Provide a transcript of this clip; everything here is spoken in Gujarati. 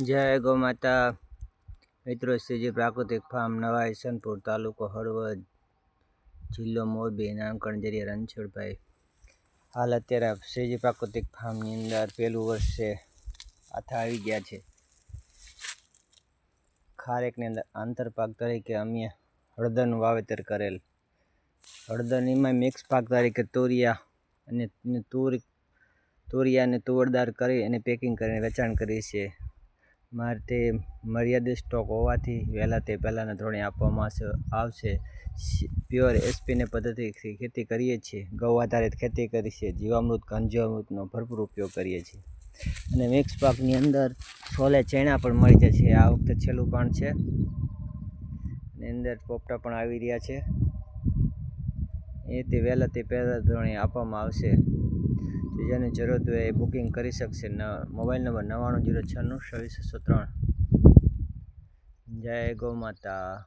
જય ગૌ માતા. મિત્રો શ્રીજી પ્રાકૃતિક ફાર્મ નવા ઈસનપુર તાલુકો હળવદ જિલ્લો મોરબી નામકરણ જરિયા રણછોડભાઈ. હાલ અત્યારે શ્રીજી પ્રાકૃતિક ફાર્મની અંદર પહેલું વર્ષ આથા આવી ગયા છે. ખારેકની અંદર આંતરપાક તરીકે અમે હળદરનું વાવેતર કરેલ. હળદરમાં મિક્સ પાક તરીકે તોરિયા અને તુર અને તુવરદાર કરી અને પેકિંગ કરીને વેચાણ કરીએ છીએ. મારે તે મર્યાદિત સ્ટોક હોવાથી વહેલા તે પહેલાંના ધોરણે આપવામાં આવશે- પ્યોર એસપીને પદ્ધતિથી ખેતી કરીએ છીએ. ગૌ આધારિત ખેતી કરીએ છીએ. જીવામૃત, ઘનજીવામૃતનો ભરપૂર ઉપયોગ કરીએ છીએ. અને મિક્સ પાકની અંદર છોલે, ચણા પણ મળી જાય છે આ વખતે છેલ્લું પણ છે. અને અંદર પોપટા પણ આવી રહ્યા છે. એ તે વહેલા તે પહેલાં ધોરણે આપવામાં આવશે. તો જેને જરૂરત હોય એ બુકિંગ કરી શકશે. ન મોબાઈલ નંબર નવ્વાણું જીરો છન્નું, છવ્વીસો ત્રણ જય ગૌ માતા.